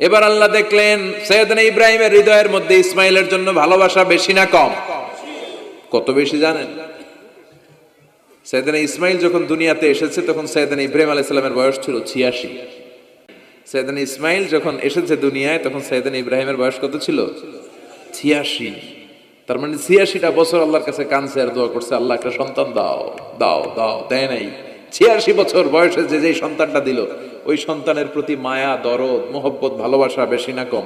এবার আল্লাহ দেখলেন, সৈয়দনা ইব্রাহিমের হৃদয়ের মধ্যে ইসমাইলের জন্য ভালোবাসা বেশি না কম? কত বেশি জানেন? সৈয়দনা ইসমাইল যখন দুনিয়াতে এসেছে, তখন সৈয়দনা ইব্রাহিম আলাইসাল্লামের বয়স ছিল ছিয়াশি। সৈয়দনা ইসমাইল যখন এসেছে দুনিয়ায়, তখন সৈয়দনা ইব্রাহিমের বয়স কত ছিল? ছিয়াশি। তার মানে ছিয়াশিটা বছর আল্লাহর কাছে কানছে আর দোয়া করছে আল্লাহ একটা সন্তান দাও দাও দাও, দেয় নাই। ছিয়াশি বছর বয়সে যে যেই সন্তানটা দিল ওই সন্তানের প্রতি মায়া, দরদ, মোহব্বত, ভালোবাসা বেশি না কম।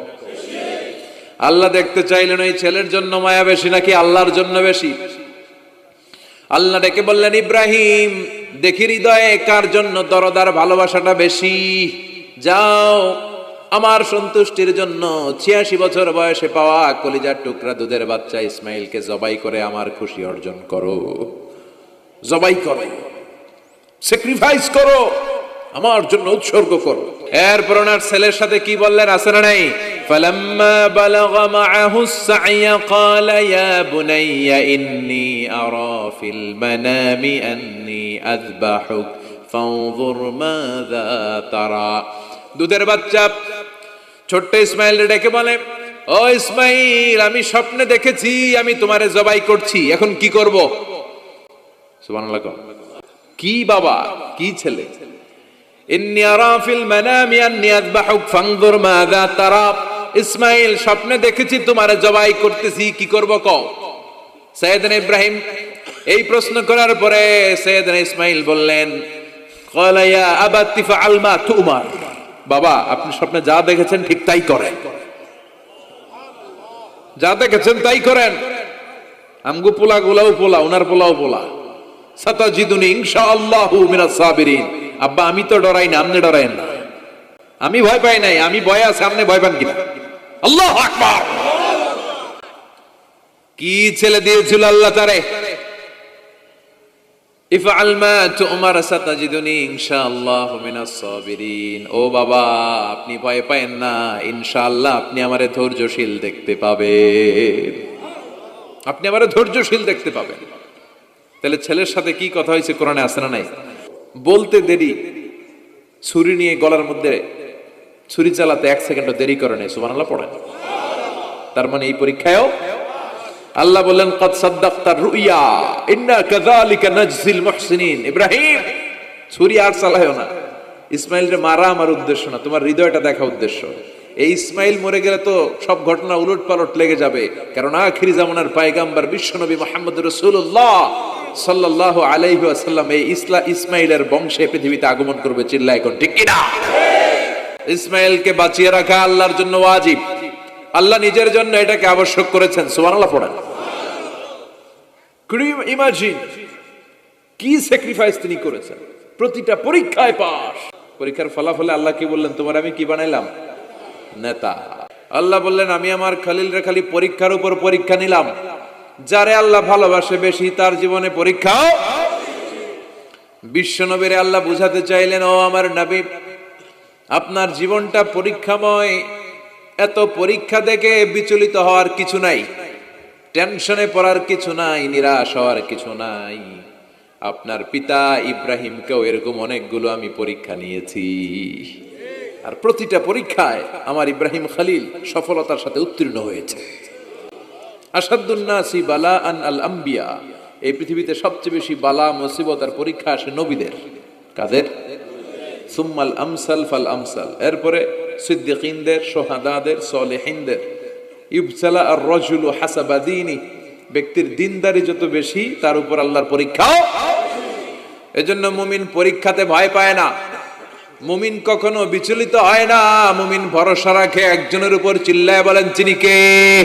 আল্লাহ দেখতে চাইলেন ওই ছেলের জন্য মায়া বেশি নাকি আল্লাহর জন্য বেশি? আল্লাহ ডেকে বললেন, ইব্রাহিম, দেখি হৃদয়ে কার জন্য দরদার ভালোবাসাটা বেশি? যাও, আমার সন্তুষ্টির জন্য ছিয়াশি বছর বয়সে পাওয়া কলিজার টুকরা দুধের বাচ্চা ইসমাইলকে জবাই করে আমার খুশি অর্জন করো। জবাই করো। স্যাক্রিফাইস করো। আমার জন্য উৎসর্গ করো এরপর ওনার ছেলের সাথে কি বললেন আছে না নাই فلما بلغ معه السعي قال يا بني إني أرى في المنام أني أذبحك فانظر ماذا ترى দুধের বাচ্চা ছোট্ট ইসমাইল ডেকে বলে ও ইসমাইল আমি স্বপ্নে দেখেছি আমি তোমারে জবাই করছি এখন কি করব সুবহানাল্লাহ কও। কি বাবা কি ছেলে ইসমাইল স্বপ্নে দেখেছি জবাই করতেছি, কি কও? ইব্রাহিম এই প্রশ্ন করার পরে ইসমাইল বললেন বাবা, আপনি স্বপ্নে যা দেখেছেন ঠিক তাই করেন। যা দেখেছেন তাই করেন। আমগো পোলা গুলাও পোলা ওনার পোলাও পোলা। সাতাজিদুনি ইনশাআল্লাহু মিনাস সাবিরিন। আব্বা, আমি তো ডরাই না, আপনি ডরায়েন না। আমি ভয় পাই নাই, আমি ভয় আছে, আপনি ভয় পান কিনা? আল্লাহু কি ছেলে দিয়েছিল আল্লাহ তারে? ও বাবা, আপনি ভয় না, ইনশাআল্লাহ আপনি আমারে ধৈর্যশীল দেখতে পাবেন। আপনি ধৈর্যশীল দেখতে পাবেন। তাহলে ছেলের সাথে কি কথা হয়েছে, কোরআনে আসে না নাই? বলতে দেরি। ছুরি নিয়ে গলার মধ্যে ছুরি চালাতে এক সেকেন্ড দেরি করে নেই, সুবহানাল্লাহ, পড়েন। তার মানে এই পরীক্ষায়ও আল্লাহ বললেন, কদ সাদ্দাক্তার রুইয়া, ইন্না কাযালিকা নাজজিল মুহসিনিন। ইব্রাহিম, ছুরি আর চালায়ও না। ইসমাইলরে মারা আমার উদ্দেশ্য না, তোমার হৃদয়টা দেখা উদ্দেশ্য। এই ইসমাইল মরে গেলে তো সব ঘটনা উলট পালট লেগে যাবে। কারণ আখিরি জামানার পায়গাম্বার বিশ্বনবী মোহাম্মদ রসুল্লাহ সাল্লাহ আলাইহি আসাল্লাম এই ইসলা ইসমাইলের বংশে পৃথিবীতে আগমন করবে, চিল্লা এখন, ঠিক কিনা? ইসমাইলকে বাঁচিয়ে রাখা আল্লাহর জন্য ওয়াজিব। আল্লাহ নিজের জন্য এটাকে আবশ্যক করেছেন পড়েন। Imagine কি স্যাক্রিফাইস তিনি করেছেন? প্রতিটা পরীক্ষায় পাস পরীক্ষার ফলাফলে আল্লাহ কি বললেন, তোমার আমি কি বানাইলাম? নেতা। আল্লাহ বললেন, আমি আমার খালিল রে খালি পরীক্ষার উপর পরীক্ষা নিলাম। যারে আল্লাহ ভালোবাসে বেশি, তার জীবনে পরীক্ষাও বিশ্বনবীরে আল্লাহ বুঝাতে চাইলেন, ও আমার নবী, আপনার জীবনটা পরীক্ষাময়। এত পরীক্ষা দেখে বিচলিত হওয়ার কিছু নাই, টেনশনে পড়ার কিছু নাই, নিরাশ হওয়ার কিছু নাই। আপনার পিতা ইব্রাহিমকেও এরকম অনেকগুলো আমি পরীক্ষা নিয়েছি। আর প্রতিটা পরীক্ষায় আমার ইব্রাহিম খালিল সফলতার সাথে উত্তীর্ণ হয়েছে। আসাদুন্নাসি বালা আন আল আম্বিয়া এই পৃথিবীতে সবচেয়ে বেশি বালা, মুসিবত আর পরীক্ষা আসে নবীদের। কাদের? সুম্মাল আমসাল ফাল আমসাল। এরপরে সিদ্দিকিনদের, সোহাদাদের, সলেহিনদের। ইবসালা আর রজুলু হাসাবাদিনী ব্যক্তির দিনদারি যত বেশি, তার উপর আল্লাহর পরীক্ষাও এজন্য মুমিন পরীক্ষাতে ভয় পায় না। মুমিন কখনো বিচলিত হয় না। মুমিন ভরসা রাখে। একজনের উপর চিল্লায় বলেন, চিনি কে?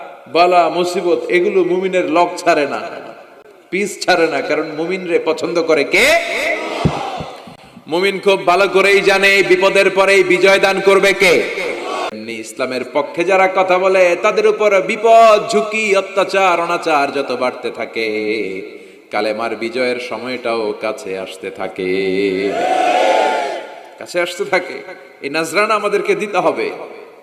বালা, মুসিবত, এগুলো মুমিনের লক ছাড়ে না। পিস ছাড়ে না, কারণ মুমিনরে পছন্দ করে কে? মুমিন খুব ভালো করেই জানে বিপদের পরেই বিজয় দান করবে কে? ইসলামের পক্ষে যারা কথা বলে, তাদের উপর বিপদ, ঝুঁকি, অত্যাচার, অনাচার যত বাড়তে থাকে, কালেমার বিজয়ের সময়টাও কাছে আসতে থাকে। কাছে আসতে থাকে। এই নাজরানা আমাদেরকে দিতে হবে।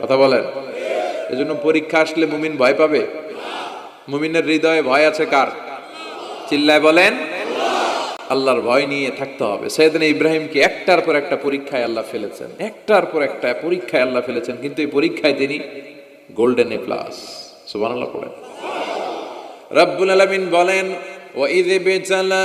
কথা বলেন। এজন্য পরীক্ষা আসলে মুমিন ভয় পাবে। মুমিনের হৃদয়ে ভয় আছে কার? চিল্লায় বলেন, আল্লাহর ভয় নিয়ে থাকতে হবে। সেদিন ইব্রাহিমকে একটার পর একটা পরীক্ষায় আল্লাহ ফেলেছেন। একটার পর একটা পরীক্ষায় আল্লাহ ফেলেছেন, কিন্তু এই পরীক্ষায় তিনি গোল্ডেন এ প্লাস। সুবান আল্লাহ পড়েন। রব্বুল আলমিন বলেন ওয়াইদে বেচালা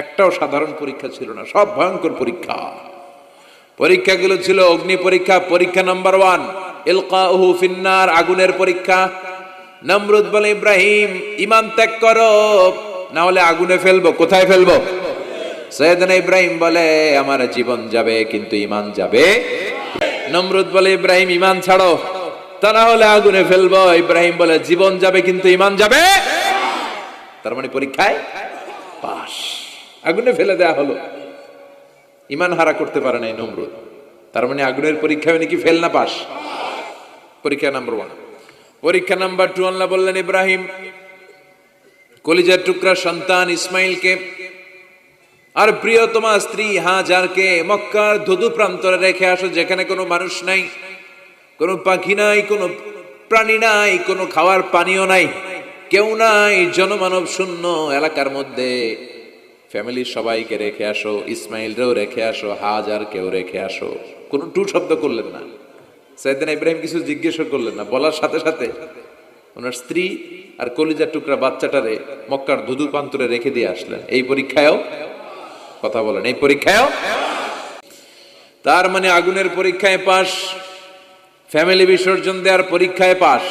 একটাও সাধারণ পরীক্ষা ছিল না, সব ভয়ঙ্কর পরীক্ষা। পরীক্ষাগুলো ছিল অগ্নি পরীক্ষা পরীক্ষা নাম্বার ওয়ান ফিন্নার, আগুনের পরীক্ষা। নমরুদ বলে, ইব্রাহিম ইমান ত্যাগ করো না হলে আগুনে ফেলব, কোথায় ফেলব? সৈয়দনা ইব্রাহিম বলে, আমার জীবন যাবে, কিন্তু ইমান যাবে। নমরুদ বলে, ইব্রাহিম ইমান ছাড়ো, তা না হলে আগুনে ফেলব। ইব্রাহিম বলে, জীবন যাবে, কিন্তু ইমান যাবে। তার মানে পরীক্ষায় আগুনে ফেলে দেয়া হলো। ইমান হারা করতে পারে নাই নমরুদ। তার মানে আগুনের পরীক্ষা নাকি ফেল না পাস? পরীক্ষা নাম্বার ওয়ান পরীক্ষা নাম্বার টু আল্লাহ বললেন, ইব্রাহিম, কলিজার টুকরা সন্তান ইসমাইলকে আর প্রিয়তমা স্ত্রী হাজারকে মক্কার ধুধু প্রান্তরে রেখে আসো, যেখানে কোনো মানুষ নাই, কোনো পাখি নাই, কোনো প্রাণী নাই, কোনো খাওয়ার পানিও নাই, কেউ নাই, জনমানব শূন্য এলাকার মধ্যে। ফ্যামিলির সবাইকে রেখে আসো, ইসমাইলরেও রেখে আসো হাজার কেউ রেখে আসো। কোনো টু শব্দ করলেন না। সাইদিন ইব্রাহিম কিছু জিজ্ঞেসও করলেন না, বলার সাথে সাথে ওনার স্ত্রী আর কলিজার টুকরা বাচ্চাটারে মক্কার ধুধু প্রান্তরে রেখে দিয়ে আসলেন। এই পরীক্ষায়ও কথা বলেন, এই পরীক্ষায়ও? তার মানে আগুনের পরীক্ষায় পাশ ফ্যামিলি বিসর্জন দেওয়ার পরীক্ষায় পাশ।